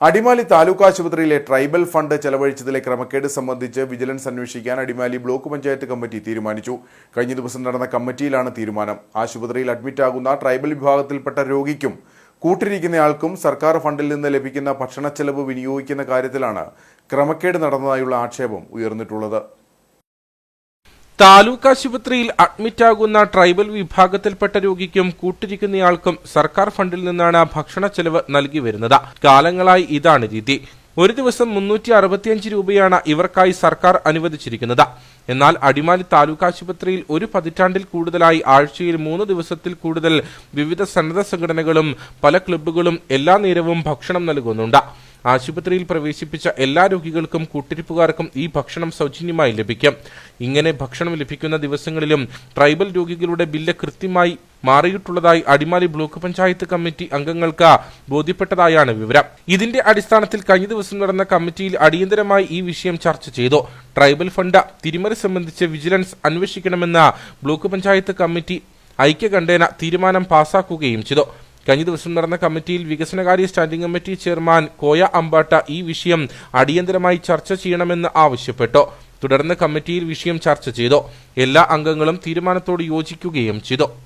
അടിമാലി താലൂക്ക് ആശുപത്രിയിലെ tribal fund ചെലവഴിച്ചതിലെ ക്രമക്കേട് സംബന്ധിച്ച് വിജിലൻസ് അന്വേഷിക്കാൻ അടിമാലി ബ്ലോക്ക് പഞ്ചായത്ത് കമ്മിറ്റി തീരുമാനിച്ചു. കഴിഞ്ഞ ദിവസം നടന്ന കമ്മിറ്റിയിലാണ് തീരുമാനം. ആശുപത്രിയിൽ അഡ്മിറ്റാകുന്ന ട്രൈബൽ വിഭാഗത്തിൽപ്പെട്ട രോഗിക്കും കൂട്ടിരിക്കുന്നയാൾക്കും സർക്കാർ ഫണ്ടിൽ നിന്ന് ലഭിക്കുന്ന ഭക്ഷണച്ചെലവ് വിനിയോഗിക്കുന്ന കാര്യത്തിലാണ് ക്രമക്കേട് നടന്നതായുള്ള ആക്ഷേപം ഉയർന്നിട്ടുള്ളത്. താലൂക്ക് ആശുപത്രിയിൽ അഡ്മിറ്റാകുന്ന ട്രൈബൽ വിഭാഗത്തിൽപ്പെട്ട രോഗിക്കും കൂട്ടിരിക്കുന്നയാൾക്കും സർക്കാർ ഫണ്ടിൽ നിന്നാണ് ഭക്ഷണ ചെലവ് നൽകി വരുന്നത്. കാലങ്ങളായി ഇതാണ് രീതി. ഒരു ദിവസം മുന്നൂറ്റി അറുപത്തിയഞ്ച് രൂപയാണ് ഇവർക്കായി സർക്കാർ അനുവദിച്ചിരിക്കുന്നത്. എന്നാൽ അടിമാലി താലൂക്ക് ആശുപത്രിയിൽ ഒരു പതിറ്റാണ്ടിൽ കൂടുതലായി ആഴ്ചയിൽ മൂന്ന് ദിവസത്തിൽ കൂടുതൽ വിവിധ സന്നദ്ധ സംഘടനകളും പല ക്ലബ്ബുകളും എല്ലാ നേരവും ഭക്ഷണം നൽകുന്നുണ്ട്. ആശുപത്രിയിൽ പ്രവേശിപ്പിച്ച എല്ലാ രോഗികൾക്കും കൂട്ടിരിപ്പുകാർക്കും ഈ ഭക്ഷണം സൗജന്യമായി ലഭിക്കും. ഇങ്ങനെ ഭക്ഷണം ലഭിക്കുന്ന ദിവസങ്ങളിലും ട്രൈബൽ രോഗികളുടെ ബില്ല് കൃത്യമായി മാറിയിട്ടുള്ളതായി അടിമാലി ബ്ലോക്ക് പഞ്ചായത്ത് കമ്മിറ്റി അംഗങ്ങൾക്ക് ബോധ്യപ്പെട്ടതായാണ് വിവരം. ഇതിന്റെ അടിസ്ഥാനത്തിൽ കഴിഞ്ഞ ദിവസം നടന്ന കമ്മിറ്റിയിൽ അടിയന്തരമായി ഈ വിഷയം ചർച്ച ചെയ്തു. ട്രൈബൽ ഫണ്ട് തിരിമറി സംബന്ധിച്ച് വിജിലൻസ് അന്വേഷിക്കണമെന്ന് ബ്ലോക്ക് പഞ്ചായത്ത് കമ്മിറ്റി ഐക്യകണ്ഠേന തീരുമാനം പാസാക്കുകയും ചെയ്തു. കഴിഞ്ഞ ദിവസം നടന്ന കമ്മിറ്റിയിൽ വികസനകാര്യ standing committee chairman Koya Ambatt ഈ വിഷയം അടിയന്തരമായി ചർച്ച ചെയ്യണമെന്ന് ആവശ്യപ്പെട്ടു. തുടർന്ന് കമ്മിറ്റിയിൽ വിഷയം ചർച്ച ചെയ്തു. എല്ലാ അംഗങ്ങളും തീരുമാനത്തോട് യോജിക്കുകയും ചെയ്തു.